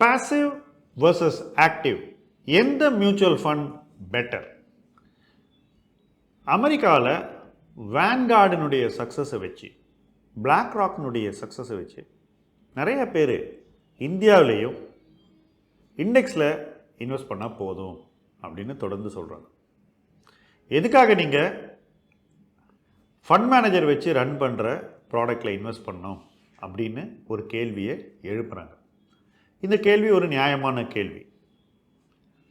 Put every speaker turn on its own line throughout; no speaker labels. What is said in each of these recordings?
Passive versus active எந்த mutual fund better அமெரிக்காவில் வேன்கார்டினுடைய சக்ஸஸை வச்சு பிளாக் ராக்னுடைய சக்ஸஸை வச்சு நிறைய பேர் இந்தியாவிலேயும் இண்டெக்ஸில் இன்வெஸ்ட் பண்ணால் போதும் அப்படின்னு தொடர்ந்து சொல்கிறாங்க எதுக்காக நீங்கள் ஃபண்ட் மேனேஜர் வச்சு ரன் பண்ணுற ப்ராடக்டில் இன்வெஸ்ட் பண்ணோம் அப்படின்னு ஒரு கேள்வியை எழுப்புகிறாங்க இந்த கேள்வி ஒரு நியாயமான கேள்வி.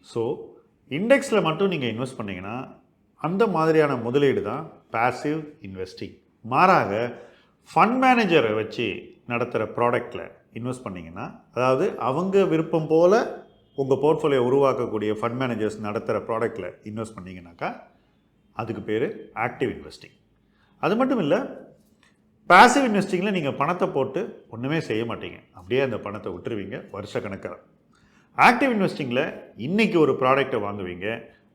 ஸோ இண்டெக்ஸில் மட்டும் நீங்கள் இன்வெஸ்ட் பண்ணீங்கன்னா அந்த மாதிரியான முதலீடு தான் பேசிவ் இன்வெஸ்டிங் மாறாக ஃபண்ட் மேனேஜரை வச்சு நடத்துகிற ப்ராடக்டில் இன்வெஸ்ட் பண்ணிங்கன்னா அதாவது அவங்க விருப்பம் போல் உங்கள் போர்ட்ஃபோலியோ உருவாக்கக்கூடிய ஃபண்ட் மேனேஜர்ஸ் நடத்துகிற ப்ராடக்டில் இன்வெஸ்ட் பண்ணிங்கனாக்கா அதுக்கு பேர் ஆக்டிவ் இன்வெஸ்டிங் அது மட்டும் இல்லை பாசிவ் இன்வெஸ்டிங்கில் நீங்கள் பணத்தை போட்டு ஒன்றுமே செய்ய மாட்டீங்க. அப்படியே அந்த பணத்தை விட்டுருவீங்க வருஷ கணக்கில். ஆக்டிவ் இன்வெஸ்டிங்கில் இன்றைக்கி ஒரு ப்ராடக்ட்டை வாங்குவீங்க.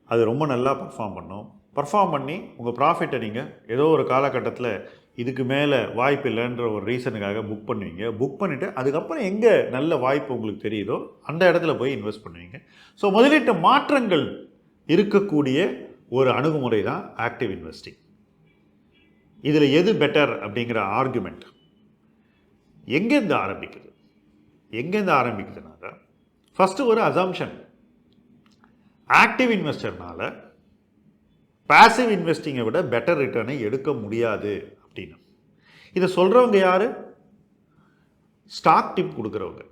அது ரொம்ப நல்லா பர்ஃபார்ம் பண்ணும். பர்ஃபார்ம் பண்ணி உங்கள் ப்ராஃபிட்டை நீங்கள் ஏதோ ஒரு காலகட்டத்தில் இதுக்கு மேலே வாய்ப்பு இல்லைன்ற ஒரு ரீசனுக்காக புக் பண்ணுவீங்க. புக் பண்ணிவிட்டு அதுக்கப்புறம் எங்கே நல்ல வாய்ப்பு உங்களுக்கு தெரியுதோ அந்த இடத்துல போய் இன்வெஸ்ட் பண்ணுவீங்க. ஸோ முதலீட்டு மாற்றங்கள் இருக்கக்கூடிய ஒரு அணுகுமுறை தான் ஆக்டிவ் இன்வெஸ்டிங் இதில் எது பெட்டர் அப்படிங்கிற ஆர்குமெண்ட் எங்கேருந்து ஆரம்பிக்குது? எங்கேருந்து ஆரம்பிக்குதுனாக்கா ஃபஸ்ட்டு ஒரு அசம்ஷன் ஆக்டிவ் இன்வெஸ்டர்னால் பாசிவ் இன்வெஸ்டிங்கை விட பெட்டர் ரிட்டர்னை எடுக்க முடியாது அப்படின்னு. இதை சொல்கிறவங்க யார்? ஸ்டாக் டிப் கொடுக்குறவங்க.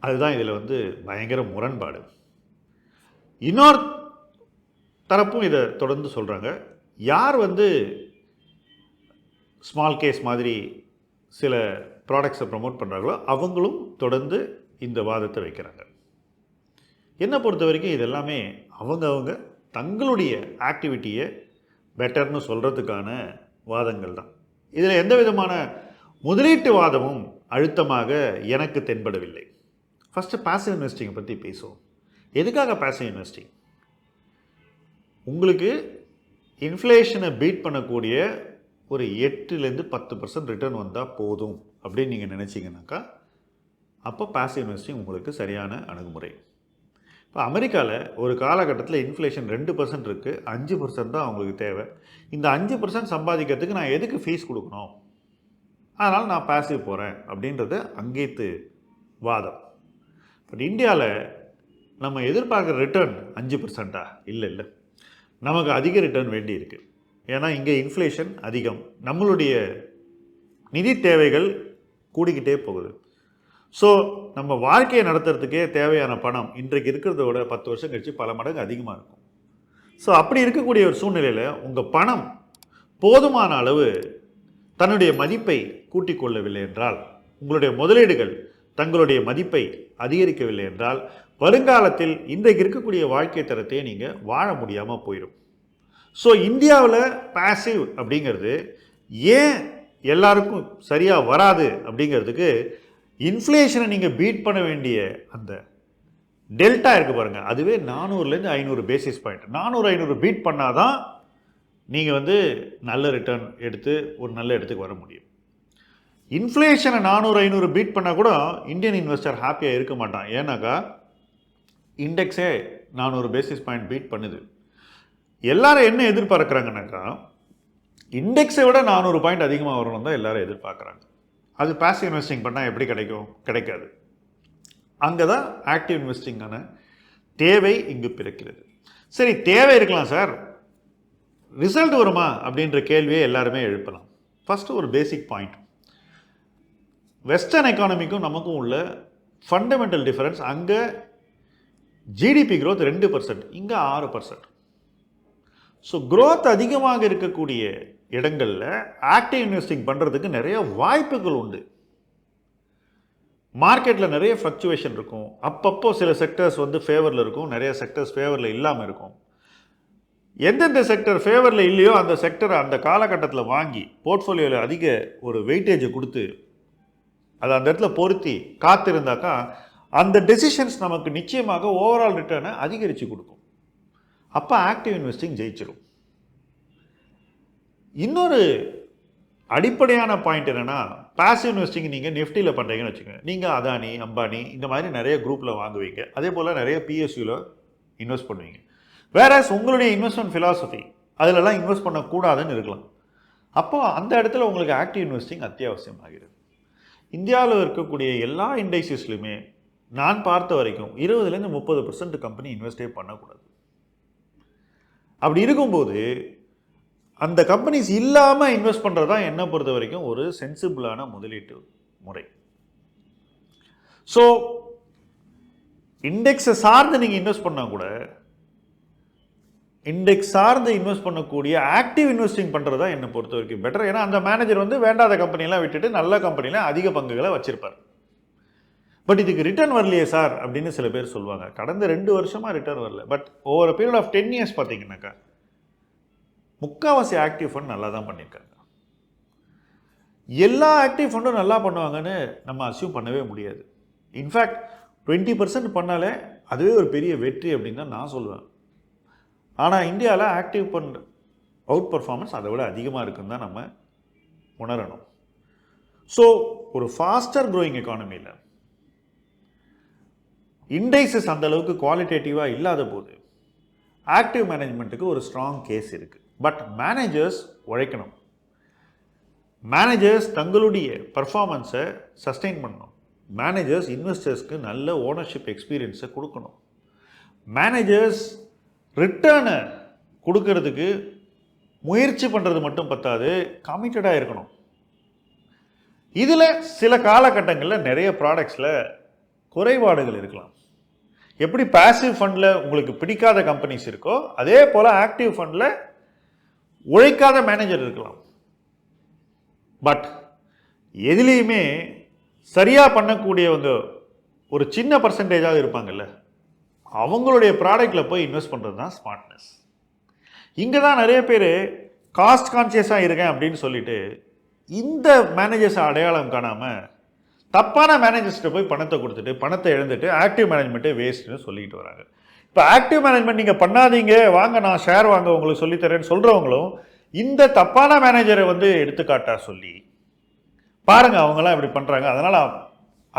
அதுதான் இதில் வந்து பயங்கர முரண்பாடு. இன்னொரு தரப்பும் இதை தொடர்ந்து சொல்கிறாங்க யார் வந்து ஸ்மால் கேஸ் மாதிரி சில ப்ராடக்ட்ஸை ப்ரமோட் பண்ணுறாங்களோ அவங்களும் தொடர்ந்து இந்த வாதத்தை வைக்கிறாங்க. என்னை பொறுத்த வரைக்கும் இது எல்லாமே அவங்க தங்களுடைய ஆக்டிவிட்டியை பெட்டர்னு சொல்கிறதுக்கான வாதங்கள் தான். இதில் எந்த விதமான முதலீட்டு வாதமும் அழுத்தமாக எனக்கு தென்படவில்லை. ஃபஸ்ட்டு பேசிவ் இன்வெஸ்டிங்கை பற்றி பேசுவோம். எதுக்காக பேசிவ் இன்வெஸ்டிங் உங்களுக்கு இன்ஃப்ளேஷனை பீட் பண்ணக்கூடிய ஒரு எட்டுலேருந்து பத்து பர்சன்ட் ரிட்டர்ன் வந்தால் போதும் அப்படின்னு நீங்கள் நினச்சிங்கனாக்கா அப்போ பாசிவ் இன்வெஸ்டிங் உங்களுக்கு சரியான அணுகுமுறை. இப்போ அமெரிக்காவில் ஒரு காலகட்டத்தில் இன்ஃப்ளேஷன் ரெண்டு பர்சன்ட் இருக்குது அஞ்சு பர்சன்ட் தான் அவங்களுக்கு தேவை. இந்த அஞ்சு பர்சன்ட் சம்பாதிக்கிறதுக்கு நான் எதுக்கு ஃபீஸ் கொடுக்கணும்? அதனால் நான் பாசிவ் போகிறேன் அப்படின்றது அங்கேத்து வாதம். பட் இந்தியாவில் நம்ம எதிர்பார்க்குற ரிட்டர்ன் அஞ்சு பர்சண்ட்டா இல்லை இல்லை. நமக்கு அதிக ரிட்டர்ன் வேண்டி இருக்குது ஏன்னா இங்கே இன்ஃப்ளேஷன் அதிகம். நம்மளுடைய நிதி தேவைகள் கூடிக்கிட்டே போகுது. ஸோ நம்ம வாழ்க்கையை நடத்துறதுக்கே தேவையான பணம் இன்றைக்கு இருக்கிறத விட பத்து வருஷம் கழிச்சு பல மடங்கு அதிகமாக இருக்கும். ஸோ அப்படி இருக்கக்கூடிய ஒரு சூழ்நிலையில் உங்கள் பணம் போதுமான அளவு தன்னுடைய மதிப்பை கூட்டிக் கொள்ளவில்லை என்றால் உங்களுடைய முதலீடுகள் தங்களுடைய மதிப்பை அதிகரிக்கவில்லை என்றால் வருங்காலத்தில் இன்றைக்கு இருக்கக்கூடிய வாழ்க்கை தரத்தை நீங்கள் வாழ முடியாமல் போயிடும் ஸோ இந்தியாவில் பாசிவ் அப்படிங்கிறது ஏன் எல்லாருக்கும் சரியாக வராது அப்படிங்கிறதுக்கு இன்ஃப்ளேஷனை நீங்கள் பீட் பண்ண வேண்டிய அந்த டெல்டா இருக்குது பாருங்கள் அதுவே நானூறுலேருந்து ஐநூறு பேசிஸ் பாயிண்ட் நானூறு ஐநூறு பீட் பண்ணால் தான் நீங்கள் வந்து நல்ல ரிட்டர்ன் எடுத்து ஒரு நல்ல இடத்துக்கு வர முடியும். இன்ஃப்ளேஷனை நானூறு ஐநூறு பீட் பண்ணால் கூட இந்தியன் இன்வெஸ்டர் ஹாப்பியாக இருக்க மாட்டான். ஏன்னாக்கா இண்டெக்ஸே நானூறு பேசிஸ் பாயிண்ட் பீட் பண்ணுது. எல்லாரும் என்ன எதிர்பார்க்குறாங்கனாக்கா இண்டெக்ஸை விட நானூறு பாயிண்ட் அதிகமாக வரணும் தான் எல்லாரும் எதிர்பார்க்குறாங்க. அது பேசிவ் இன்வெஸ்டிங் பண்ணால் எப்படி கிடைக்கும்? கிடைக்காது. அங்கே தான் ஆக்டிவ் இன்வெஸ்டிங்கான தேவை இங்கு பிறக்கிறது. சரி தேவை இருக்கலாம் சார். ரிசல்ட் வருமா? அப்படின்ற கேள்வியை எல்லாருமே எழுப்பலாம். ஃபஸ்ட்டு ஒரு பேசிக் பாயிண்ட் வெஸ்டர்ன் எக்கானமிக்கும் நமக்கும் உள்ள ஃபண்டமெண்டல் டிஃபரன்ஸ் அங்கே ஜிடிபி க்ரோத் ரெண்டு பர்சன்ட் இங்கே ஆறு பர்சன்ட் ஸோ க்ரோத் அதிகமாக இருக்கக்கூடிய இடங்களில் ஆக்டிவ் இன்வெஸ்டிங் பண்ணுறதுக்கு நிறைய வாய்ப்புகள் உண்டு. மார்க்கெட்டில் நிறைய ஃப்ளக்சுவேஷன் இருக்கும். அப்பப்போ சில செக்டர்ஸ் வந்து ஃபேவரில் இருக்கும். நிறைய செக்டர்ஸ் ஃபேவரில் இல்லாமல் இருக்கும். எந்தெந்த செக்டர் ஃபேவரில் இல்லையோ அந்த செக்டரை அந்த காலகட்டத்தில் வாங்கி போர்ட்ஃபோலியோவில் அதிக ஒரு வெயிட்டேஜை கொடுத்து அதை அந்த இடத்துல பொருத்தி காத்திருந்தாக்கா அந்த டெசிஷன்ஸ் நமக்கு நிச்சயமாக ஓவரால் ரிட்டர்னை அதிகரித்து கொடுக்கும். அப்போ ஆக்டிவ் இன்வெஸ்டிங் ஜெயிச்சிடும் இன்னொரு அடிப்படையான பாயிண்ட் என்னென்னா பேசிவ் இன்வெஸ்டிங் நீங்கள் நிஃப்டியில் பண்ணுறீங்கன்னு வச்சுக்கோங்க. நீங்கள் அதானி அம்பானி இந்த மாதிரி நிறைய குரூப்பில் வாங்குவீங்க. அதே போல் நிறைய பிஎஸ்யூவில் இன்வெஸ்ட் பண்ணுவீங்க. வேற உங்களுடைய இன்வெஸ்ட்மெண்ட் ஃபிலாசபி அதிலெல்லாம் இன்வெஸ்ட் பண்ணக்கூடாதுன்னு இருக்கலாம். அப்போ அந்த இடத்துல உங்களுக்கு ஆக்டிவ் இன்வெஸ்டிங் அத்தியாவசியமாகிறது. இந்தியாவில் இருக்கக்கூடிய எல்லா இண்டஸ்ட்ரீஸ்லையுமே நான் பார்த்த வரைக்கும் இருபதுலேருந்து முப்பது பர்சன்ட் கம்பெனி இன்வெஸ்டே பண்ணக்கூடாது. அப்படி இருக்கும்போது அந்த கம்பெனிஸ் இல்லாமல் இன்வெஸ்ட் பண்ணுறது தான் என்னை பொறுத்த வரைக்கும் ஒரு சென்சிபிளான முதலீட்டு முறை. ஸோ இண்டெக்ஸை சார்ந்து நீங்கள் இன்வெஸ்ட் பண்ணால் கூட இண்டெக்ஸ் சார்ந்து இன்வெஸ்ட் பண்ணக்கூடிய ஆக்டிவ் இன்வெஸ்டிங் பண்ணுறது தான் என்னை பொறுத்த வரைக்கும் பெட்டர் ஏன்னா அந்த மேனேஜர் வந்து வேண்டாத கம்பெனிலாம் விட்டுட்டு நல்ல கம்பெனியில் அதிக பங்குகளை வச்சுருப்பார். பட் இதுக்கு ரிட்டர்ன் வரலையே சார் அப்படின்னு சில பேர் சொல்லுவாங்க கடந்த ரெண்டு வருஷமாக ரிட்டர்ன் வரல. But over period of ten years பார்த்தீங்கன்னாக்கா முக்காவாசி ஆக்டிவ் ஃபண்ட் நல்லா தான் பண்ணியிருக்காங்க. எல்லா ஆக்டிவ் ஃபண்டும் நல்லா பண்ணுவாங்கன்னு நம்ம அசியூம் பண்ணவே முடியாது. இன்ஃபேக்ட் டுவெண்ட்டி பர்சன்ட் பண்ணாலே அதுவே ஒரு பெரிய வெற்றி அப்படின்னு தான் நான் சொல்லுவேன் ஆனால் இந்தியாவில் ஆக்டிவ் ஃபண்ட் அவுட் பர்ஃபார்மன்ஸ் அதை விட அதிகமாக இருக்குன்னு தான் நம்ம உணரணும். ஸோ ஒரு ஃபாஸ்டர் க்ரோயிங் எக்கானமியில் இண்டைசஸ் அந்த அளவுக்கு குவாலிட்டேட்டிவாக இல்லாத போது ஆக்டிவ் மேனேஜ்மெண்ட்டுக்கு ஒரு ஸ்ட்ராங் கேஸ் இருக்குது பட் மேனேஜர்ஸ் உழைக்கணும். மேனேஜர்ஸ் தங்களுடைய பர்ஃபார்மன்ஸை சஸ்டெயின் பண்ணணும். மேனேஜர்ஸ் இன்வெஸ்டர்ஸ்க்கு நல்ல ஓனர்ஷிப் எக்ஸ்பீரியன்ஸை கொடுக்கணும். மேனேஜர்ஸ் ரிட்டர்னை கொடுக்கறதுக்கு முயற்சி பண்ணுறது மட்டும் பத்தாது கமிட்டடாக இருக்கணும். இதில் சில காலகட்டங்களில் நிறைய ப்ராடக்ட்ஸில் குறைபாடுகள் இருக்கலாம். எப்படி பாசிவ் ஃபண்டில் உங்களுக்கு பிடிக்காத கம்பெனிஸ் இருக்கோ அதே போல் ஆக்டிவ் ஃபண்டில் உழைக்காத மேனேஜர் இருக்கலாம். பட் எதுலேயுமே சரியாக பண்ணக்கூடியவங்க ஒரு சின்ன பர்சன்டேஜாக இருப்பாங்கல்ல அவங்களுடைய ப்ராடக்டில் போய் இன்வெஸ்ட் பண்ணுறது தான் ஸ்மார்ட்னஸ் இங்கே தான் நிறைய பேர் காஸ்ட் கான்சியஸாக இருக்கேன் அப்படின்னு சொல்லிட்டு இந்த மேனேஜர்ஸை அடையாளம் காணாமல் தப்பான மேனேஜர்ஸ்கிட்ட போய் பணத்தை கொடுத்துட்டு பணத்தை இழந்துட்டு ஆக்டிவ் மேனேஜ்மெண்ட்டே வேஸ்ட்டுன்னு சொல்லிட்டு வராங்க. இப்போ ஆக்டிவ் மேனேஜ்மெண்ட் நீங்கள் பண்ணாதீங்க வாங்க நான் ஷேர் வாங்க உங்களுக்கு சொல்லித்தரேன்னு சொல்கிறவங்களும் இந்த தப்பான மேனேஜரை வந்து எடுத்துக்காட்டா சொல்லி பாருங்கள் அவங்களாம் இப்படி பண்ணுறாங்க அதனால்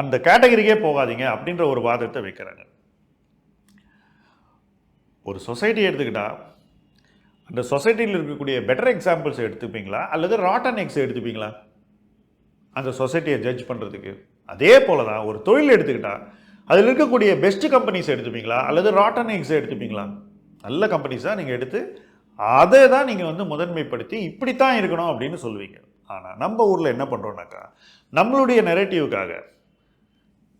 அந்த கேட்டகரிக்கே போகாதீங்க அப்படின்ற ஒரு வாதத்தை வைக்கிறாங்க. ஒரு சொசைட்டி எடுத்துக்கிட்டால் அந்த சொசைட்டியில் இருக்கக்கூடிய பெட்டர் எக்ஸாம்பிள்ஸ் எடுத்துப்பீங்களா? அல்லது ராட்டன் எக்ஸ் எடுத்துப்பீங்களா? அந்த சொசைட்டியை ஜட்ஜ் பண்ணுறதுக்கு அதே போல தான் ஒரு தொழில் எடுத்துக்கிட்டால் அதில் இருக்கக்கூடிய பெஸ்ட் கம்பெனிஸ் எடுத்துப்பீங்களா? அல்லது ராட்டன் எக்ஸ் எடுத்துப்பீங்களா? நல்ல கம்பெனிஸாக நீங்கள் எடுத்து அதை தான் நீங்கள் வந்து முதன்மைப்படுத்தி இப்படித்தான் இருக்கணும் அப்படின்னு சொல்லுவீங்க. ஆனால் நம்ம ஊரில் என்ன பண்ணுறோன்னாக்கா நம்மளுடைய நெரேட்டிவுக்காக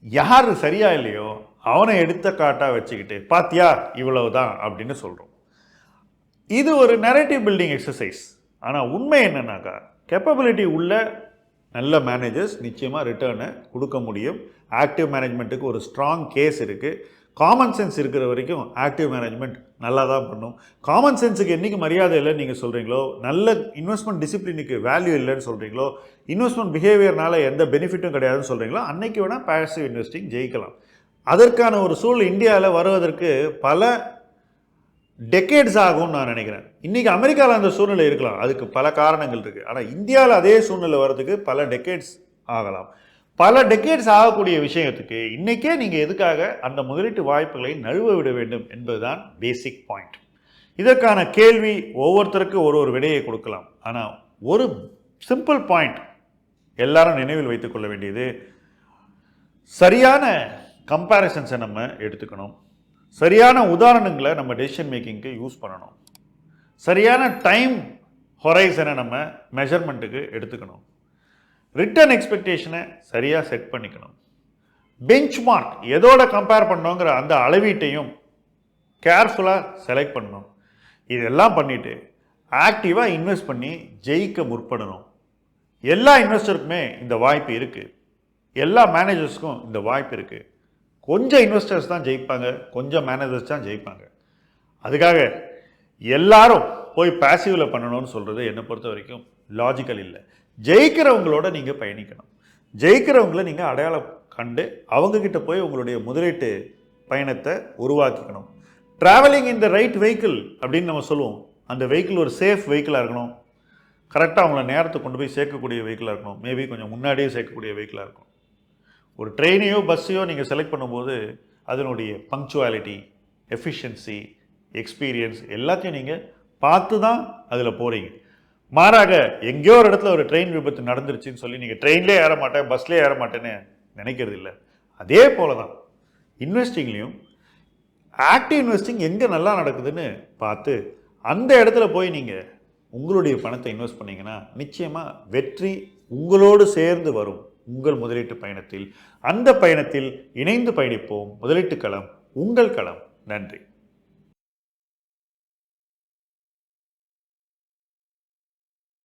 யார் சரியா இல்லையோ அவனை எடுத்த காட்டாக வச்சுக்கிட்டு பாத்தியா இவ்வளவு தான் அப்படின்னு சொல்கிறோம் இது ஒரு நெரேட்டிவ் பில்டிங் எக்ஸசைஸ் ஆனால் உண்மை என்னன்னாக்கா கெப்பபிலிட்டி உள்ள நல்ல மேனேஜர்ஸ் நிச்சயமாக ரிட்டர்னை கொடுக்க முடியும். ஆக்டிவ் மேனேஜ்மெண்ட்டுக்கு ஒரு ஸ்ட்ராங் கேஸ் இருக்குது காமன் சென்ஸ் இருக்கிற வரைக்கும் ஆக்டிவ் மேனேஜ்மெண்ட் நல்லா தான் பண்ணும் காமன் சென்ஸுக்கு என்றைக்கு மரியாதை இல்லைன்னு நீங்கள் சொல்கிறீங்களோ நல்ல இன்வெஸ்ட்மெண்ட் டிசிப்ளினுக்கு வேல்யூ இல்லைன்னு சொல்கிறீங்களோ இன்வெஸ்ட்மெண்ட் பிஹேவியர்னால எந்த பெனிஃபிட்டும் கிடையாதுன்னு சொல்கிறீங்களோ அன்றைக்கி வேணால் பேசிவ் இன்வெஸ்டிங் ஜெயிக்கலாம். அதற்கான ஒரு சூழல் இந்தியாவில் வருவதற்கு பல டெக்கேட்ஸ் ஆகும்னு நான் நினைக்கிறேன். இன்றைக்கி அமெரிக்காவில் அந்த சூழ்நிலை இருக்கலாம். அதுக்கு பல காரணங்கள் இருக்குது ஆனால் இந்தியாவில் அதே சூழ்நிலை வர்றதுக்கு பல டெக்கேட்ஸ் ஆகலாம். பல டெக்கேட்ஸ் ஆகக்கூடிய விஷயத்துக்கு இன்றைக்கே நீங்கள் எதுக்காக அந்த முதலீட்டு வாய்ப்புகளை நழுவ விட வேண்டும் என்பதுதான் பேசிக் பாயிண்ட் இதற்கான கேள்வி ஒவ்வொருத்தருக்கு ஒரு ஒரு விடையை கொடுக்கலாம். ஆனால் ஒரு சிம்பிள் பாயிண்ட் எல்லாரும் நினைவில் வைத்துக்கொள்ள வேண்டியது சரியான கம்பேரிசன்ஸை நம்ம எடுத்துக்கணும். சரியான உதாரணங்களை நம்ம டெசிஷன் மேக்கிங்க்கு யூஸ் பண்ணணும். சரியான டைம் ஹொரைசனை நம்ம மெஷர்மெண்ட்டுக்கு எடுத்துக்கணும். ரிட்டர்ன் எக்ஸ்பெக்டேஷனை சரியாக செட் பண்ணிக்கணும். பெஞ்ச் மார்க் எதோட கம்பேர் பண்ணோங்கிற அந்த அளவீட்டையும் கேர்ஃபுல்லாக செலக்ட் பண்ணணும். இதெல்லாம் பண்ணிவிட்டு ஆக்டிவாக இன்வெஸ்ட் பண்ணி ஜெயிக்க முற்படணும். எல்லா இன்வெஸ்டருக்குமே இந்த வாய்ப்பு இருக்குது எல்லா மேனேஜர்ஸ்க்கும் இந்த வாய்ப்பு இருக்குது கொஞ்சம் இன்வெஸ்டர்ஸ் தான் ஜெயிப்பாங்க கொஞ்சம் மேனேஜர்ஸ் தான் ஜெயிப்பாங்க. அதுக்காக எல்லாரும் போய் பேசிவில் பண்ணணும்னு சொல்கிறது என்னை பொறுத்த வரைக்கும் லாஜிக்கல் இல்லை. ஜெயிக்கிறவங்களோட நீங்கள் பயணிக்கணும். ஜெயிக்கிறவங்கள நீங்கள் அடையாளம் கண்டு அவங்கக்கிட்ட போய் உங்களுடைய முதலீட்டு பயணத்தை உருவாக்கிக்கணும். Travelling in the right vehicle அப்படின்னு நம்ம சொல்லுவோம். அந்த வெஹிக்கிள் ஒரு சேஃப் வெஹிக்கிளாக இருக்கணும். கரெக்டாக அவங்கள நேரத்தை கொண்டு போய் சேர்க்கக்கூடிய வெஹிக்கிளாக இருக்கணும். மேபி கொஞ்சம் முன்னாடியே சேர்க்கக்கூடிய வெஹிக்கிளாக இருக்கும் ஒரு ட்ரெயினையோ பஸ்ஸையோ நீங்கள் செலக்ட் பண்ணும்போது அதனுடைய பங்க்சுவாலிட்டி எஃபிஷியன்சி எக்ஸ்பீரியன்ஸ் எல்லாத்தையும் நீங்கள் பார்த்து தான் அதில் போகிறீங்க மாறாக எங்கேயோ ஒரு இடத்துல ஒரு ட்ரெயின் விபத்து நடந்துருச்சுன்னு சொல்லி நீங்கள் ட்ரெயின்லேயே ஏற மாட்டேன் பஸ்லேயே ஏற மாட்டேன்னு நினைக்கிறது இல்லை. அதே போல தான் இன்வெஸ்டிங்லேயும் ஆக்டிவ் இன்வெஸ்டிங் எங்கே நல்லா நடக்குதுன்னு பார்த்து அந்த இடத்துல போய் நீங்கள் உங்களுடைய பணத்தை இன்வெஸ்ட் பண்ணிங்கன்னா நிச்சயமாக வெற்றி உங்களோடு சேர்ந்து வரும். உங்கள் முதலீட்டு பயணத்தில். அந்த பயணத்தில் இணைந்து பயணிப்போம். முதலீட்டு களம் உங்கள் களம். நன்றி.